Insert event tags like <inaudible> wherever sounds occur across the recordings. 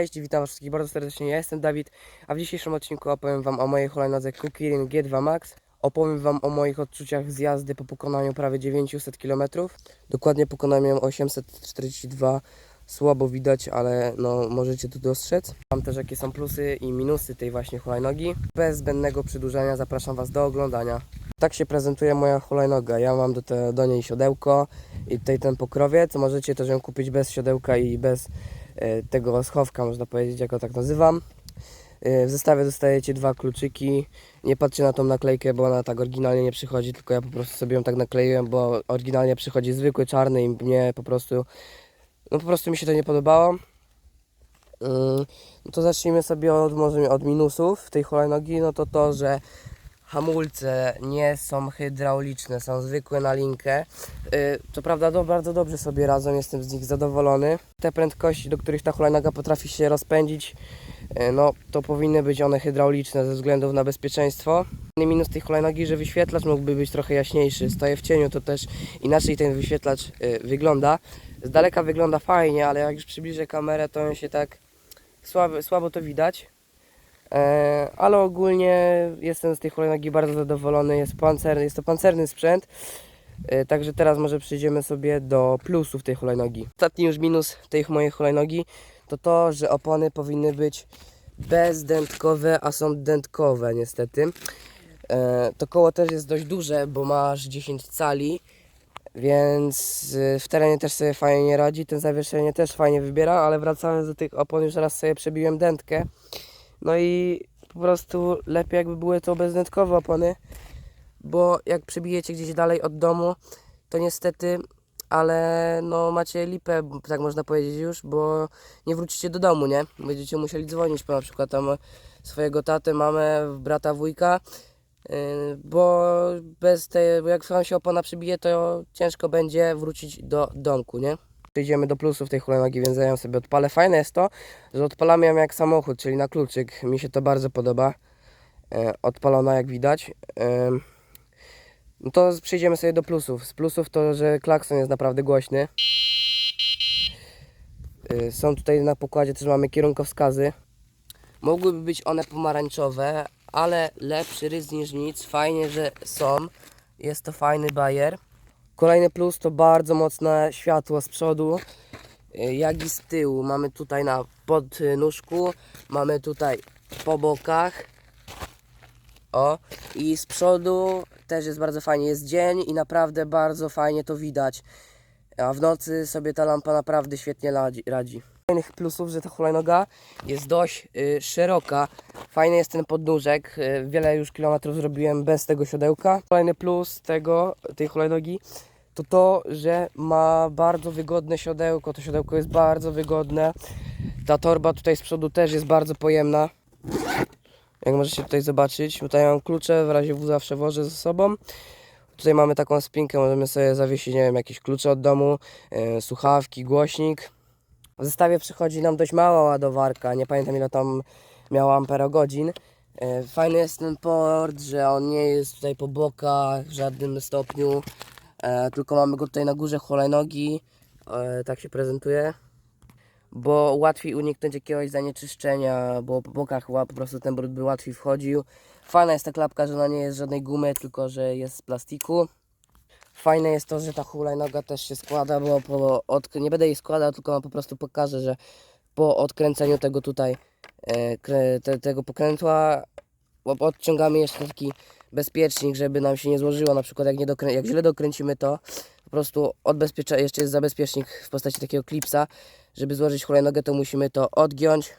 Cześć, witam was wszystkich bardzo serdecznie, ja jestem Dawid, a w dzisiejszym odcinku opowiem wam o mojej hulajnodze Kukirin G2 Max. Opowiem wam o moich odczuciach z jazdy po pokonaniu prawie 900 km. Dokładnie pokonałem ją 842, słabo widać, ale no możecie tu dostrzec. Mam też jakie są plusy i minusy tej właśnie hulajnogi. Bez zbędnego przedłużania zapraszam was do oglądania. Tak się prezentuje moja hulajnoga. Ja mam do, te, do niej siodełko i tutaj ten pokrowiec. Możecie też ją kupić bez siodełka i bez tego schowka, można powiedzieć, jak go tak nazywam. E, W zestawie dostajecie dwa kluczyki. Nie patrzcie na tą naklejkę, bo ona tak oryginalnie nie przychodzi, tylko ja po prostu sobie ją tak nakleiłem, bo oryginalnie przychodzi zwykły czarny i mnie po prostu, no po prostu mi się to nie podobało. Yy, No to zacznijmy sobie od, może od minusów tej hulajnogi, no to to, że hamulce nie są hydrauliczne, są zwykłe na linkę. Co prawda do, bardzo dobrze sobie radzą, jestem z nich zadowolony. Te prędkości, do których ta hulajnoga potrafi się rozpędzić, yy, no to powinny być one hydrauliczne ze względów na bezpieczeństwo. Minus tej hulajnogi, że wyświetlacz mógłby być trochę jaśniejszy. Stoję w cieniu, to też inaczej ten wyświetlacz yy, wygląda. Z daleka wygląda fajnie, ale jak już przybliżę kamerę, to on się tak słabo, słabo to widać. E, ale ogólnie jestem z tej hulajnogi bardzo zadowolony. Jest, pancer, jest to pancerny sprzęt. E, także teraz może przejdziemy sobie do plusów tej hulajnogi. Ostatni już minus tej mojej hulajnogi to to, że opony powinny być bezdętkowe, a są dętkowe niestety. E, to koło też jest dość duże, bo masz 10 cali, więc y, w terenie też sobie fajnie radzi. Ten zawieszenie też fajnie wybiera, ale wracając do tych opon, już raz sobie przebiłem dętkę. No i po prostu lepiej jakby były to bezdętkowe opony, bo jak przebijecie gdzieś dalej od domu, to niestety, ale no macie lipę, tak można powiedzieć już, bo nie wrócicie do domu, nie? Będziecie musieli dzwonić po na przykład tam swojego tatę, mamę, brata, wujka, yy, bo bez tej, bo jak wam się opona przebije, to ciężko będzie wrócić do domku, nie? Przejdziemy do plusów tej hulajnogi, więc ja sobie odpalę. Fajne jest to, że odpalamy ją jak samochód, czyli na kluczyk. Mi się to bardzo podoba. E, odpalona jak widać. No to przejdziemy sobie do plusów. Z plusów to, że klakson jest naprawdę głośny. E, są tutaj na pokładzie też mamy kierunkowskazy. Mogłyby być one pomarańczowe, ale lepszy rys niż nic. Fajnie, że są. Jest to fajny bajer. Kolejny plus to bardzo mocne światło z przodu, y, jak i z tyłu. Mamy tutaj na podnóżku, mamy tutaj po bokach. O, i z przodu też jest bardzo fajnie. Jest dzień i naprawdę bardzo fajnie to widać. A w nocy sobie ta lampa naprawdę świetnie radzi. Fajnych plusów, że ta hulajnoga jest dość y, szeroka. Fajny jest ten podnóżek. Y, wiele już kilometrów zrobiłem bez tego siodełka. Kolejny plus tego, tej hulajnogi to to, że ma bardzo wygodne siodełko. To siodełko jest bardzo wygodne. Ta torba tutaj z przodu też jest bardzo pojemna. Jak możecie tutaj zobaczyć, tutaj mam klucze, w razie W zawsze wożę ze sobą. Tutaj mamy taką spinkę, możemy sobie zawiesić, nie wiem, jakieś klucze od domu, e, słuchawki, głośnik. W zestawie przychodzi nam dość mała ładowarka, nie pamiętam ile tam miała amperogodzin. E, Fajny jest ten port, że on nie jest tutaj po bokach w żadnym stopniu, e, tylko mamy go tutaj na górze hulajnogi, e, tak się prezentuje. Bo łatwiej uniknąć jakiegoś zanieczyszczenia, bo po bokach po prostu ten brud by łatwiej wchodził. Fajna jest ta klapka, że ona nie jest żadnej gumy, tylko że jest z plastiku. Fajne jest to, że ta hulajnoga też się składa, bo po odk- nie będę jej składał, tylko po prostu pokażę, że po odkręceniu tego tutaj, e, te, tego pokrętła, odciągamy jeszcze taki bezpiecznik, żeby nam się nie złożyło, na przykład jak, nie dokrę- jak źle dokręcimy to, po prostu odbezpiecza, jeszcze jest zabezpiecznik w postaci takiego klipsa, żeby złożyć hulajnogę, to musimy to odgiąć.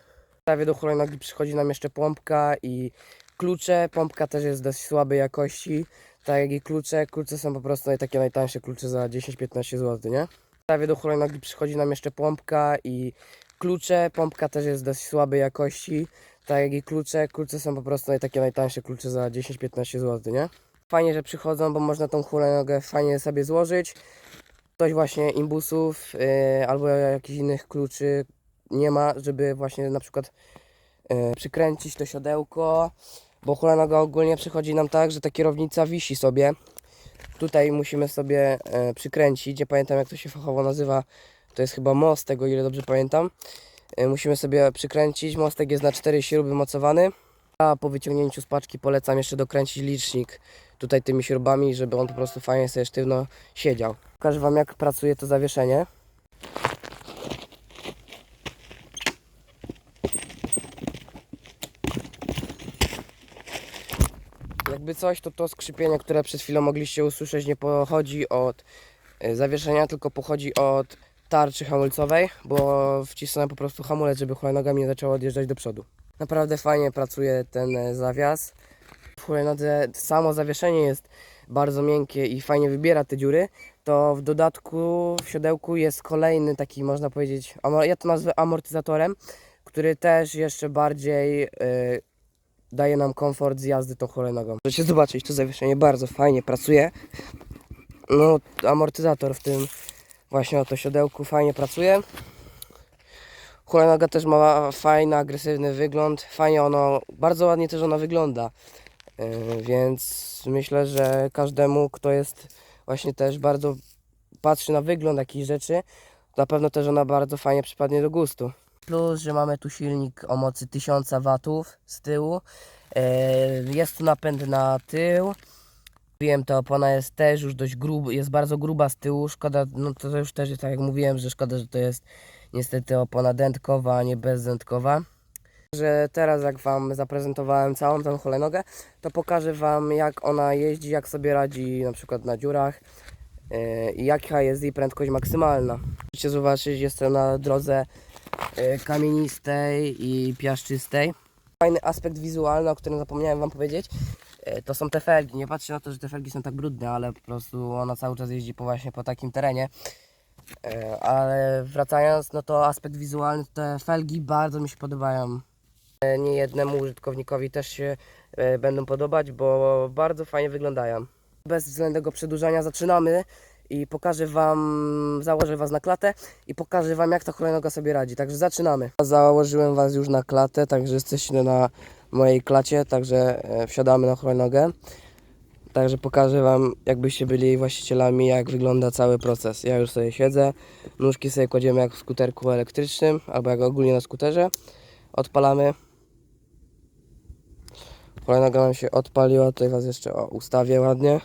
Prawie do hulajnogi przychodzi nam jeszcze pompka i klucze. Pompka też jest dość słabej jakości, tak jak i klucze. Klucze są po prostu naj- takie najtańsze klucze za 10-15 zł, nie? Prawie do hulajnogi przychodzi nam jeszcze pompka i klucze. Pompka też jest dość słabej jakości, tak jak i klucze. Klucze są po prostu naj- takie najtańsze klucze za 10-15 zł, nie? Fajnie, że przychodzą, bo można tą hulajnogę fajnie sobie złożyć. Ktoś właśnie imbusów yy, albo jakichś innych kluczy nie ma, żeby właśnie na przykład yy, przykręcić to siodełko, bo hulajnoga ogólnie przychodzi nam tak, że ta kierownica wisi sobie. Tutaj musimy sobie yy, przykręcić, nie pamiętam jak to się fachowo nazywa, to jest chyba most, tego ile dobrze pamiętam. E, Musimy sobie przykręcić. Mostek jest na 4 śruby mocowany. A po wyciągnięciu z paczki polecam jeszcze dokręcić licznik tutaj tymi śrubami, żeby on po prostu fajnie sobie sztywno siedział. Pokażę Wam jak pracuje to zawieszenie. Jakby coś, to to skrzypienie, które przed chwilą mogliście usłyszeć, nie pochodzi od e, zawieszenia, tylko pochodzi od tarczy hamulcowej, bo wcisnąłem po prostu hamulec, żeby hulajnoga nie zaczęła odjeżdżać do przodu. Naprawdę fajnie pracuje ten e, zawias. W hulajnodze samo zawieszenie jest bardzo miękkie i fajnie wybiera te dziury, to w dodatku w siodełku jest kolejny taki, można powiedzieć, ja to nazwę amortyzatorem, który też jeszcze bardziej e, daje nam komfort z jazdy tą hulajnogą. Możecie zobaczyć, to zawieszenie bardzo fajnie pracuje. No, amortyzator w tym właśnie oto siodełku fajnie pracuje. Hulajnoga też ma fajny, agresywny wygląd. Fajnie ono, bardzo ładnie też ona wygląda. Yy, więc myślę, że każdemu, kto jest właśnie też bardzo patrzy na wygląd jakichś rzeczy, na pewno też ona bardzo fajnie przypadnie do gustu. Plus, że mamy tu silnik o mocy 1000 watów z tyłu. Yy, Jest tu napęd na tył. Wiem, ta opona jest też już dość gruba, jest bardzo gruba z tyłu. Szkoda, no to już też jest tak jak mówiłem, że szkoda, że to jest niestety opona dętkowa, a nie bezdętkowa. Że teraz jak Wam zaprezentowałem całą tą hulajnogę, to pokażę Wam jak ona jeździ, jak sobie radzi na przykład na dziurach yy, i jaka jest jej prędkość maksymalna. Możecie zobaczyć, jestem na drodze kamienistej i piaszczystej. Fajny aspekt wizualny, o którym zapomniałem Wam powiedzieć, yy, to są te felgi. Nie patrzcie na to, że te felgi są tak brudne, ale po prostu ona cały czas jeździ po właśnie po takim terenie. Yy, Ale wracając, no to aspekt wizualny, te felgi bardzo mi się podobają. Nie jednemu użytkownikowi też się będą podobać, bo bardzo fajnie wyglądają. Bez względnego przedłużania zaczynamy i pokażę Wam, założę Was na klatę i pokażę Wam jak ta hulajnoga sobie radzi. Także zaczynamy. Założyłem Was już na klatę, także jesteście na mojej klacie, także e, wsiadamy na hulajnogę. Także pokażę Wam, jakbyście byli właścicielami, jak wygląda cały proces. Ja już sobie siedzę, nóżki sobie kładziemy jak w skuterku elektrycznym, albo jak ogólnie na skuterze. Odpalamy. Hulajnoga nam się odpaliła, tutaj Was jeszcze o, ustawię ładnie.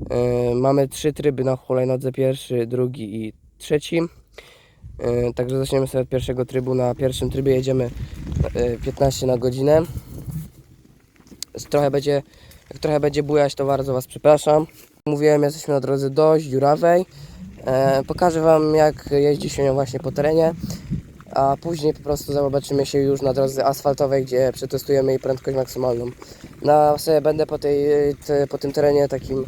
Yy, mamy trzy tryby na hulajnodze, pierwszy, drugi i trzeci. Yy, także zaczniemy sobie od pierwszego trybu. Na pierwszym trybie jedziemy yy, 15 na godzinę. Trochę będzie, jak trochę będzie bujać, to bardzo Was przepraszam. Mówiłem, jesteśmy na drodze dość dziurawej. E, pokażę Wam, jak jeździ się nią właśnie po terenie, a później po prostu zobaczymy się już na drodze asfaltowej, gdzie przetestujemy jej prędkość maksymalną. Na sobie będę po, tej, te, po tym terenie takim e,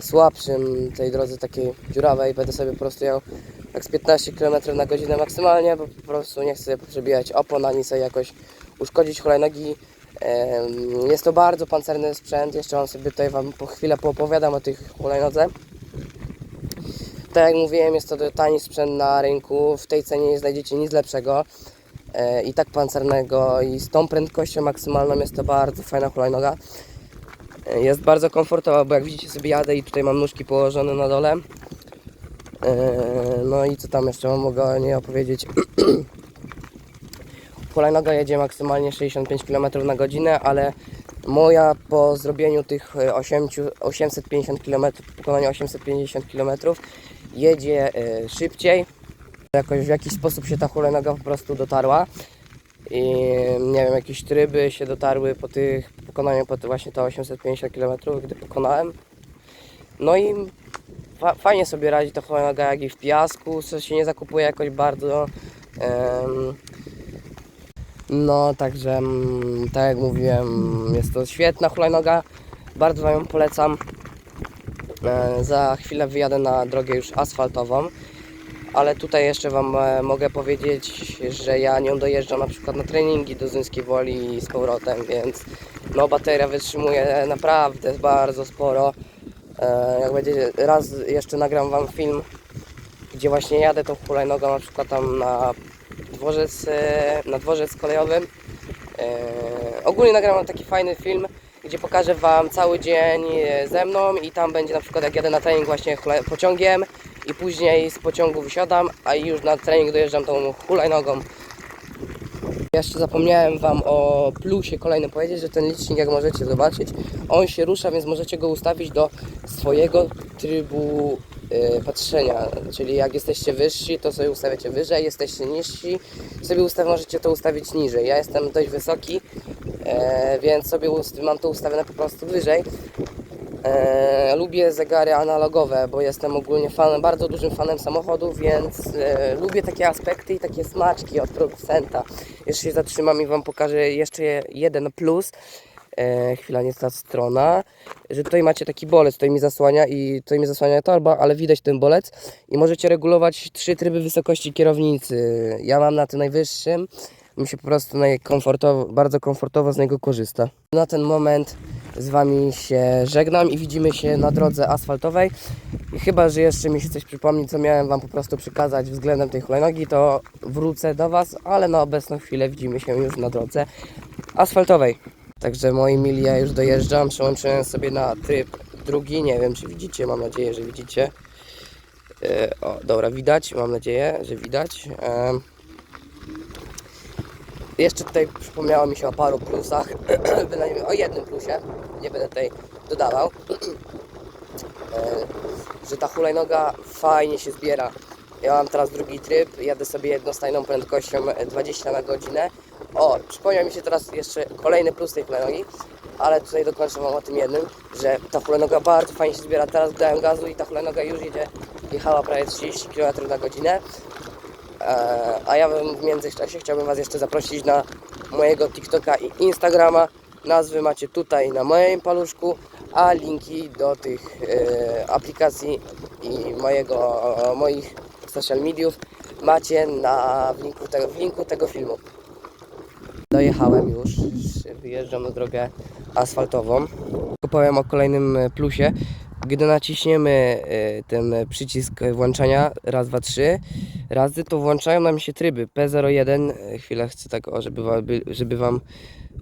słabszym, tej drodze takiej dziurawej, będę sobie po prostu jechał tak z 15 km na godzinę maksymalnie, bo po prostu nie chcę przebijać opon, ani sobie jakoś uszkodzić hulajnogi. Jest to bardzo pancerny sprzęt, jeszcze on sobie tutaj Wam po chwilę poopowiadam o tych hulajnodze. Tak jak mówiłem, jest to tani sprzęt na rynku, w tej cenie nie znajdziecie nic lepszego e, i tak pancernego i z tą prędkością maksymalną jest to bardzo fajna hulajnoga. E, Jest bardzo komfortowa, bo jak widzicie sobie jadę i tutaj mam nóżki położone na dole. E, No i co tam jeszcze mam mogę o niej opowiedzieć? <clears throat> Hulajnoga jedzie maksymalnie 65 km na godzinę, ale moja po zrobieniu tych e, 8, 850 km, pokonaniu 850 km jedzie e, szybciej. Jakoś w jakiś sposób się ta hulajnoga po prostu dotarła. I nie wiem, jakieś tryby się dotarły po tych pokonaniu po te właśnie te 850 km, gdy pokonałem. No i fa- fajnie sobie radzi ta hulajnoga jak i w piasku, co się nie zakupuje jakoś bardzo. em, no, także mm, tak jak mówiłem, jest to świetna hulajnoga. Bardzo Wam ją polecam. E, za chwilę wyjadę na drogę już asfaltową. Ale tutaj jeszcze Wam e, mogę powiedzieć, że ja nią dojeżdżam na przykład na treningi do Zyńskiej Woli z powrotem, więc no bateria wytrzymuje naprawdę bardzo sporo. E, jak będzie raz jeszcze nagram Wam film, gdzie właśnie jadę tą hulajnogą na przykład tam na dworzec, e, na dworzec kolejowym. E, ogólnie nagram taki fajny film, gdzie pokażę Wam cały dzień ze mną i tam będzie na przykład jak jadę na trening właśnie pociągiem, i później z pociągu wysiadam, a już na trening dojeżdżam tą hulajnogą. Jeszcze zapomniałem Wam o plusie kolejnym powiedzieć, że ten licznik jak możecie zobaczyć, on się rusza, więc możecie go ustawić do swojego trybu e, patrzenia. Czyli jak jesteście wyżsi, to sobie ustawiacie wyżej, jesteście niżsi, sobie ustaw, możecie to ustawić niżej. Ja jestem dość wysoki, e, więc sobie mam to ustawione po prostu wyżej. E, lubię zegary analogowe, bo jestem ogólnie fanem, bardzo dużym fanem samochodów, więc e, lubię takie aspekty i takie smaczki od producenta. Jeszcze się zatrzymam i Wam pokażę jeszcze jeden plus. E, chwila, nie ta strona, że tutaj macie taki bolec, tutaj mi zasłania i tutaj mi zasłania torba, ale widać ten bolec i możecie regulować trzy tryby wysokości kierownicy. Ja mam na tym najwyższym, mi się po prostu najkomfortowo, bardzo komfortowo z niego korzysta. Na ten moment z Wami się żegnam i widzimy się na drodze asfaltowej. I chyba, że jeszcze mi się coś przypomni, co miałem Wam po prostu przekazać względem tej hulajnogi, to wrócę do Was, ale na obecną chwilę widzimy się już na drodze asfaltowej. Także moi mili, ja już dojeżdżam, przełączyłem sobie na tryb drugi, nie wiem czy widzicie, mam nadzieję, że widzicie. E, o, dobra, widać, mam nadzieję, że widać. Jeszcze tutaj przypomniało mi się o paru plusach, <clears throat> bynajmniej o jednym plusie, nie będę tutaj dodawał, <clears throat> e, że ta hulajnoga fajnie się zbiera. Ja mam teraz drugi tryb, jadę sobie jednostajną prędkością e, 20 na godzinę. O, przypomniał mi się teraz jeszcze kolejny plus tej hulajnogi, ale tutaj dokończę Wam o tym jednym, że ta hulajnoga bardzo fajnie się zbiera. Teraz dałem gazu i ta hulajnoga już jedzie, jechała prawie 30 km na godzinę. A ja bym w międzyczasie chciałbym Was jeszcze zaprosić na mojego TikToka i Instagrama. Nazwy macie tutaj na moim paluszku, a linki do tych e, aplikacji i mojego, moich social mediów macie na, w, linku tego, w linku tego filmu. Dojechałem już, wyjeżdżam na drogę asfaltową. Powiem o kolejnym e, plusie. Gdy naciśniemy e, ten przycisk włączania, raz, dwa, trzy razy, to włączają nam się tryby P01, e, chwilę chcę tak, o, żeby, żeby Wam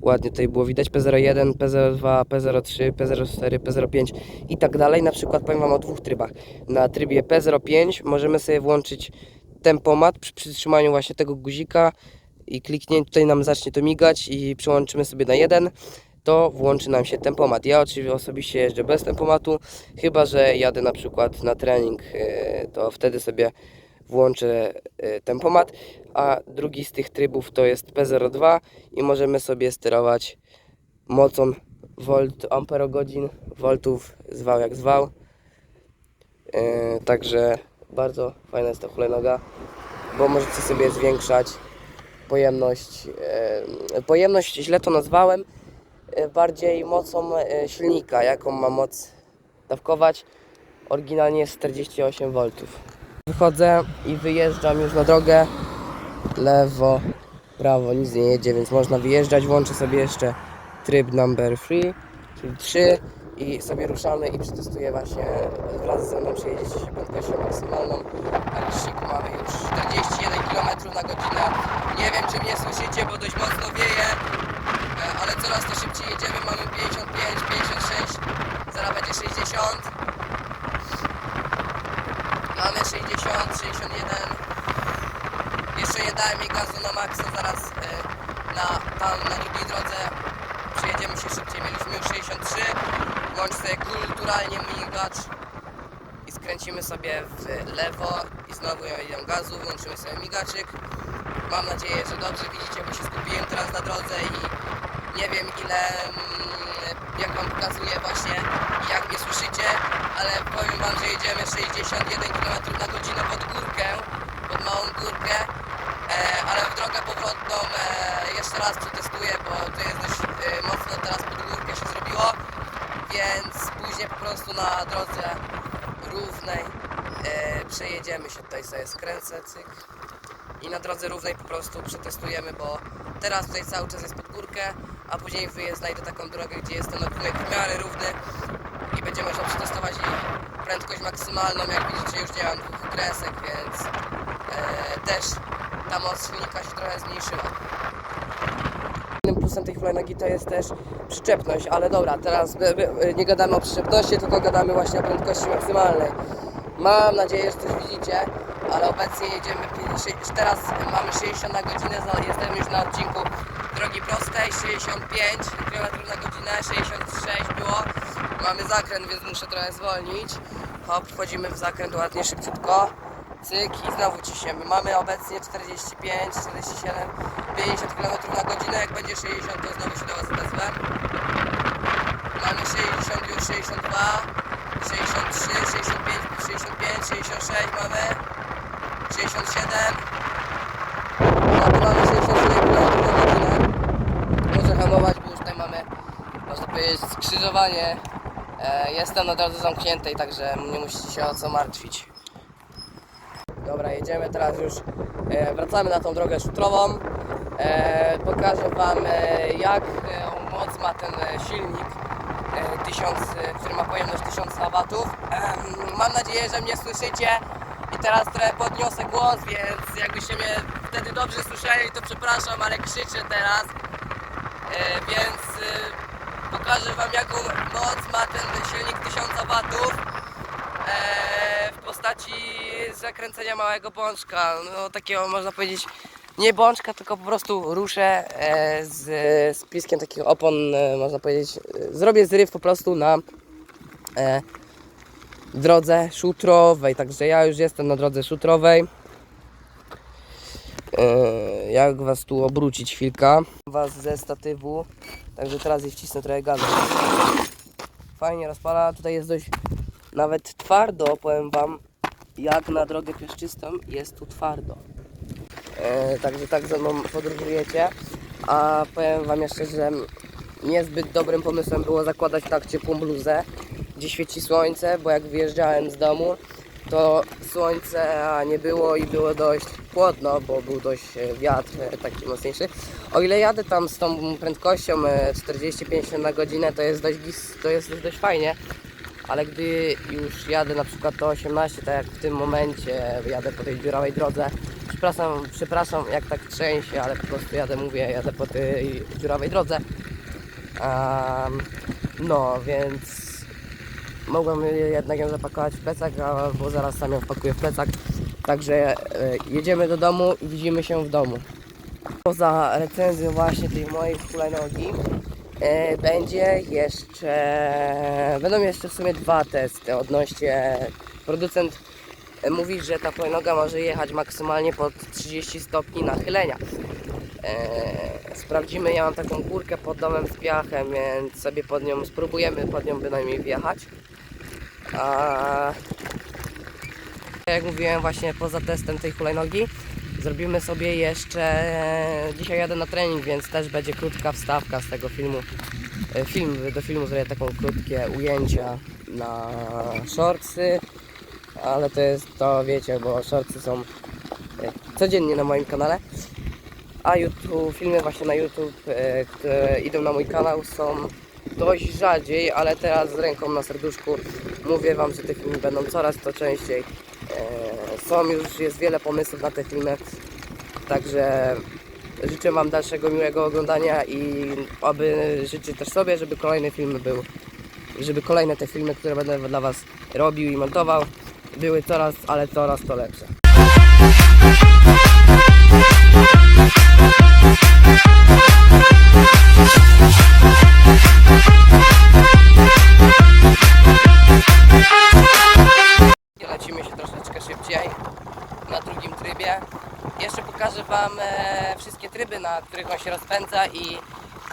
ładnie tutaj było widać, P01, P02, P03, P04, P05 i tak dalej. Na przykład powiem Wam o dwóch trybach. Na trybie P05 możemy sobie włączyć tempomat przy przytrzymaniu właśnie tego guzika i kliknięciu tutaj nam zacznie to migać i przełączymy sobie na jeden, to włączy nam się tempomat. Ja oczywiście osobiście jeżdżę bez tempomatu, chyba że jadę na przykład na trening, e, to wtedy sobie włączę e, tempomat, a drugi z tych trybów to jest P02 i możemy sobie sterować mocą volt, amperogodzin, voltów, zwał jak zwał. E, Także bardzo fajna jest ta hulajnoga, bo możecie sobie zwiększać pojemność. e, Pojemność źle to nazwałem, bardziej mocą silnika, jaką ma moc dawkować. Oryginalnie jest 48 V. Wychodzę i wyjeżdżam już na drogę. Lewo, prawo, nic nie jedzie, więc można wyjeżdżać. Włączę sobie jeszcze tryb number 3, czyli 3 i sobie ruszamy i przetestuję właśnie wraz ze mną przejedziecie się prędkością maksymalną. Na liczniku mamy już 41 km na godzinę. Nie wiem czy mnie słyszycie, bo dość mocno wieje, e, ale coraz to szybciej jedziemy. Mamy 55, 56, zaraz będzie 60. Mamy 60, 61. Jeszcze nie dałem jej gazu na maksa, zaraz e, na, tam na drugiej drodze przejedziemy się szybciej. Mieliśmy już 63. Włącz sobie kulturalnie migacz i skręcimy sobie w lewo i znowu idę gazu, włączymy sobie migaczyk. Mam nadzieję, że dobrze widzicie, bo się skupiłem teraz na drodze i nie wiem ile, mm, jak wam pokazuję właśnie jak mnie słyszycie, ale powiem wam, że jedziemy 61 km na godzinę pod górkę, pod małą górkę, e, ale w drogę powrotną e, jeszcze raz przetestuję, bo to jest dość e, mocno teraz pod górkę się zrobiło, więc później po prostu na drodze równej e, przejedziemy się tutaj sobie skręcę, cyk. I na drodze równej po prostu przetestujemy, bo teraz tutaj cały czas jest pod górkę, a później znajdę taką drogę, gdzie jest ten odcinek w miarę równy i będzie można przetestować i prędkość maksymalną, jak widzicie już nie mam dwóch kresek, więc e, też ta moc silnika się trochę zmniejszyła. Innym plusem tej hulajnogi to jest też przyczepność, ale dobra, teraz e, nie gadamy o przyczepności, tylko gadamy właśnie o prędkości maksymalnej. Mam nadzieję, że coś widzicie, ale obecnie jedziemy, teraz mamy 60 na godzinę, jestem już na odcinku drogi prostej, 65 km na godzinę, 66 było. Mamy zakręt, więc muszę trochę zwolnić. Hop, wchodzimy w zakręt ładnie, szybciutko. Cyk i znowu ciśniemy. Mamy obecnie 45, 47, 50 km na godzinę. Jak będzie 60, to znowu się do Was odezwę. Mamy 60 już, 62, 63, 65, 65, 66 mamy, 67. No, mamy 67 km na godzinę. Muszę hamować, bo już tutaj mamy, można powiedzieć, skrzyżowanie. E, jestem na drodze zamkniętej, także nie musicie się o co martwić. Dobra, jedziemy teraz już, e, wracamy na tą drogę szutrową. E, pokażę Wam jak moc ma ten silnik, e, 1000, e, który ma pojemność 1000 watów. Em, mam nadzieję, że mnie słyszycie i teraz trochę podniosę głos, więc jakbyście mnie wtedy dobrze słyszeli, to przepraszam, ale krzyczę teraz. Więc pokażę Wam jaką moc ma ten silnik 1000 watów e, w postaci zakręcenia małego bączka. No takiego można powiedzieć nie bączka, tylko po prostu ruszę e, z, z piskiem takich opon, e, można powiedzieć. E, zrobię zryw po prostu na e, drodze szutrowej. Także ja już jestem na drodze szutrowej. E, jak was tu obrócić chwilkę? Was ze statywu. Także teraz je wcisnę trochę gazu. Fajnie rozpala. Tutaj jest dość nawet twardo, powiem wam, jak na drogę piaszczystą jest tu twardo. E, także tak ze mną podróżujecie. A powiem wam jeszcze, że niezbyt dobrym pomysłem było zakładać tak ciepłą bluzę, gdzie świeci słońce, bo jak wyjeżdżałem z domu, to słońce nie było i było dość chłodno, bo był dość e, wiatr e, taki mocniejszy. O ile jadę tam z tą prędkością e, 40-50 na godzinę, to jest dość, to jest dość fajnie, ale gdy już jadę na przykład to 18, tak jak w tym momencie jadę po tej dziurawej drodze, przepraszam, przepraszam jak tak trzęsie, ale po prostu jadę, mówię, jadę po tej dziurawej drodze. Em, no, więc mogłem jednak ją zapakować w plecak, a- bo zaraz sam ją wpakuję w plecak. Także e, jedziemy do domu i widzimy się w domu. Poza recenzją właśnie tej mojej hulajnogi e, będzie jeszcze będą jeszcze w sumie dwa testy odnośnie producent e, mówi, że ta hulajnoga może jechać maksymalnie pod 30 stopni nachylenia. Sprawdzimy, ja mam taką górkę pod domem z piachem, więc sobie pod nią spróbujemy pod nią bynajmniej wjechać. A jak mówiłem właśnie poza testem tej hulajnogi zrobimy sobie jeszcze dzisiaj jadę na trening, więc też będzie krótka wstawka z tego filmu. E, film, do filmu zrobię taką krótkie ujęcia na shortsy ale to jest to wiecie, bo shortsy są e, codziennie na moim kanale. A YouTube, filmy właśnie na YouTube, e, które idą na mój kanał są dość rzadziej, ale teraz z ręką na serduszku mówię Wam, że te filmy będą coraz to częściej. E, Są już, jest wiele pomysłów na te filmy, także życzę Wam dalszego miłego oglądania i aby życzę też sobie, żeby kolejne filmy były, żeby kolejne te filmy, które będę dla Was robił i montował, były coraz, ale coraz to lepsze. Lecimy się troszeczkę szybciej na drugim trybie. Jeszcze pokażę Wam e, wszystkie tryby, na których on się rozpędza i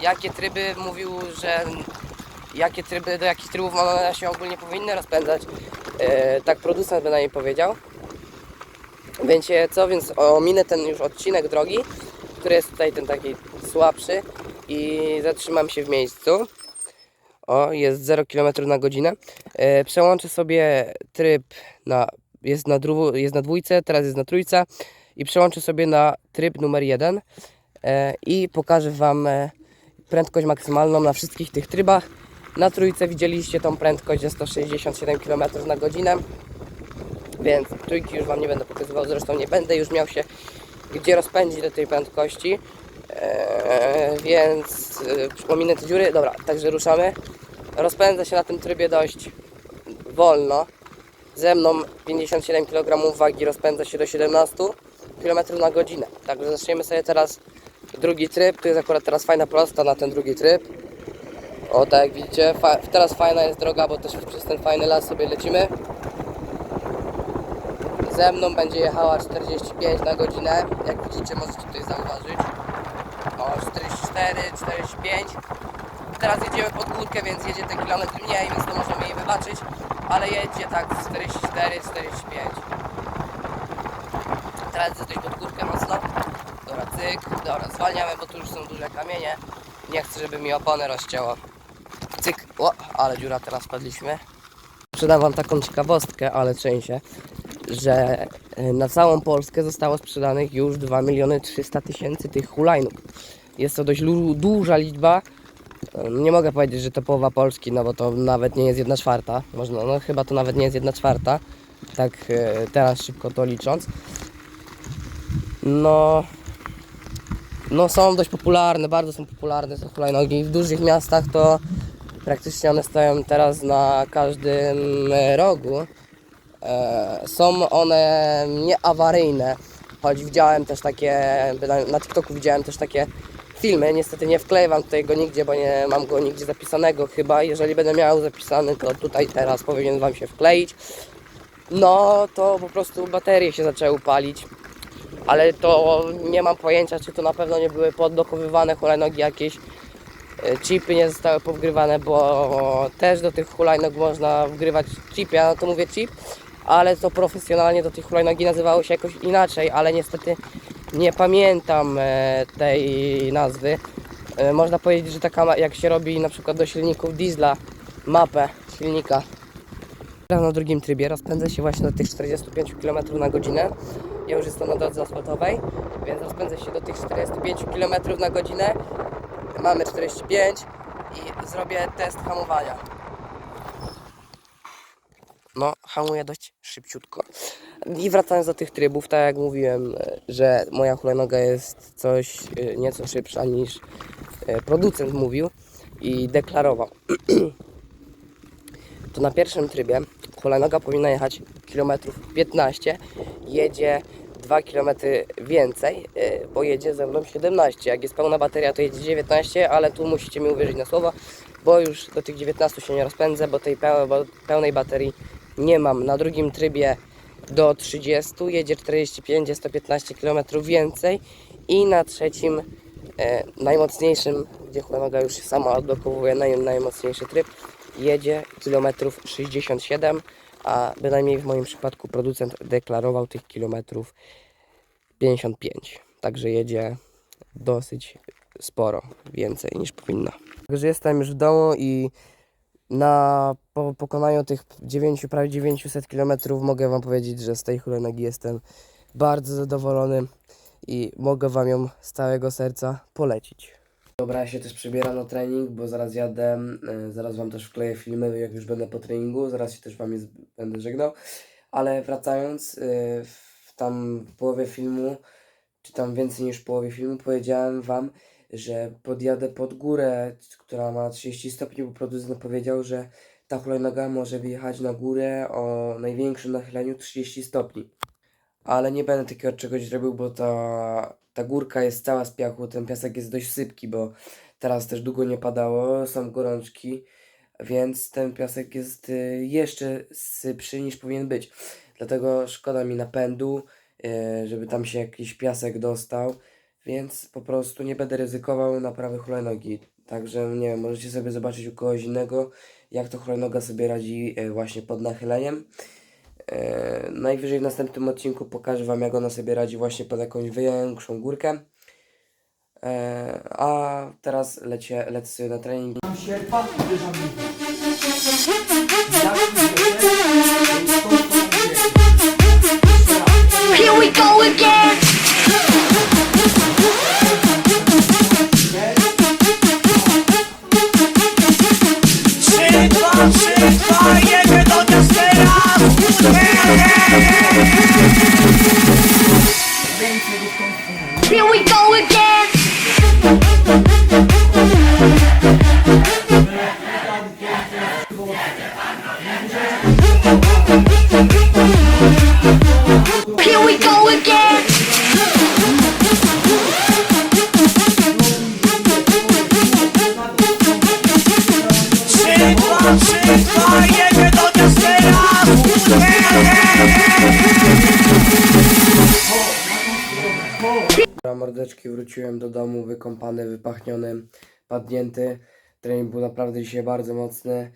jakie tryby mówił, że jakie tryby, do jakich trybów one się ogólnie powinny rozpędzać. E, tak producent by na niej powiedział. Wiecie co, więc ominę ten już odcinek drogi, który jest tutaj ten taki słabszy i zatrzymam się w miejscu. O, jest 0 km na godzinę. E, przełączę sobie tryb na jest na, dru, jest na dwójce, teraz jest na trójce i przełączę sobie na tryb numer jeden e, i pokażę Wam e, prędkość maksymalną na wszystkich tych trybach. Na trójce widzieliście tą prędkość ze 167 km na godzinę, więc trójki już Wam nie będę pokazywał, zresztą nie będę już miał się gdzie rozpędzić do tej prędkości, e, więc e, te dziury. Dobra, także ruszamy. Rozpędza się na tym trybie dość wolno. Ze mną 57 kg wagi rozpędza się do 17 km na godzinę. Także zaczniemy sobie teraz drugi tryb. Tu jest akurat teraz fajna prosta na ten drugi tryb. O tak jak widzicie, fa teraz fajna jest droga, bo też przez ten fajny las sobie lecimy. Ze mną będzie jechała 45 na godzinę. Jak widzicie, możecie tutaj zauważyć. O 44, 45. Teraz jedziemy pod górkę, więc jedzie te kilometr mniej, więc to możemy jej wybaczyć. Ale jedzie tak w 44, 45. Teraz jest dość pod górkę mocno. Dobra, cyk. Dobra, zwalniamy, bo tu już są duże kamienie. Nie chcę, żeby mi oponę rozcięło. Cyk. O, ale dziura teraz wpadliśmy. Sprzedam wam taką ciekawostkę, ale trzęsie, że e, na całą Polskę zostało sprzedanych już 2 miliony 300 tysięcy tych hulajnóg. Jest to dość duża liczba. E, Nie mogę powiedzieć, że to połowa Polski, no bo to nawet nie jest jedna czwarta. Można, no chyba to nawet nie jest jedna czwarta. Tak e, teraz szybko to licząc. No, no są dość popularne, bardzo są popularne te hulajnogi. W dużych miastach to praktycznie one stoją teraz na każdym rogu. E, są one nieawaryjne, choć widziałem też takie, na- TikToku widziałem też takie filmy. Niestety nie wklejam tutaj go nigdzie, bo nie mam go nigdzie zapisanego chyba. Jeżeli będę miał zapisany, to tutaj teraz powinien Wam się wkleić. No to po prostu baterie się zaczęły palić ale to nie mam pojęcia, czy to na pewno nie były poddokowywane hulajnogi jakieś. e, Chipy nie zostały powgrywane, bo też do tych hulajnog można wgrywać chip. Ja na to mówię chip, ale to profesjonalnie do tych hulajnogi nazywało się jakoś inaczej, ale niestety nie pamiętam e, tej nazwy. E, Można powiedzieć, że taka jak się robi na przykład do silników diesla mapę silnika na drugim trybie rozpędzę się właśnie do tych 45 km na godzinę. Ja już jestem na drodze asfaltowej, więc rozpędzę się do tych 45 km na godzinę. Mamy 45 i zrobię test hamowania. Hamuję dość szybciutko. I wracając do tych trybów, tak jak mówiłem, e, że moja hulajnoga jest coś e, nieco szybsza niż e, producent mówił i deklarował <clears throat> to na pierwszym trybie hulajnoga powinna jechać kilometrów 15, jedzie 2 km więcej, bo jedzie ze mną 17. Jak jest pełna bateria, to jedzie 19, ale tu musicie mi uwierzyć na słowo, bo już do tych 19 się nie rozpędzę, bo tej pełnej baterii nie mam. Na drugim trybie do 30, jedzie 45, jest to 15 km więcej i na trzecim e, najmocniejszym, gdzie hulajnoga już sama odblokowuje naj, najmocniejszy tryb, jedzie kilometrów 67, a bynajmniej w moim przypadku producent deklarował tych kilometrów 55. Także jedzie dosyć sporo, więcej niż powinna. Także jestem już w domu i na po pokonaniu tych 9, prawie 900 km mogę Wam powiedzieć, że z tej hulajnogi jestem bardzo zadowolony i mogę Wam ją z całego serca polecić. Dobra, ja się też przebieram na trening, bo zaraz jadę, e, zaraz Wam też wkleję filmy, jak już będę po treningu, zaraz się też Wam z- będę żegnał, ale wracając, e, w tam połowie filmu, czy tam więcej niż połowie filmu, powiedziałem Wam, że podjadę pod górę, która ma 30 stopni, bo producent powiedział, że ta hulajnoga może wjechać na górę o największym nachyleniu 30 stopni. Ale nie będę takiego czegoś robił, bo ta, ta górka jest cała z piachu, ten piasek jest dość sypki, bo teraz też długo nie padało, są gorączki, więc ten piasek jest y, jeszcze sypszy niż powinien być. Dlatego szkoda mi napędu, y, żeby tam się jakiś piasek dostał, więc po prostu nie będę ryzykował naprawy hulajnogi. Także nie wiem, możecie sobie zobaczyć u kogoś innego, jak to hulajnoga sobie radzi y, właśnie pod nachyleniem. E, najwyżej w następnym odcinku pokażę Wam, jak ona sobie radzi właśnie pod jakąś większą górkę. E, a teraz lecie, lecę sobie na trening. Mam sierpa i. Here we go again. Here we go again. Wykąpany, wypachniony, padnięty. Trening był naprawdę dzisiaj bardzo mocny,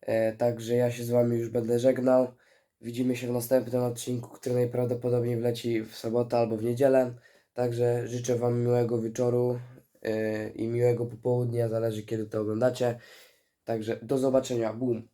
e, także ja się z Wami już będę żegnał. Widzimy się w następnym odcinku, który najprawdopodobniej wleci w sobotę albo w niedzielę. Także życzę Wam miłego wieczoru e, i miłego popołudnia, zależy kiedy to oglądacie. Także do zobaczenia, boom!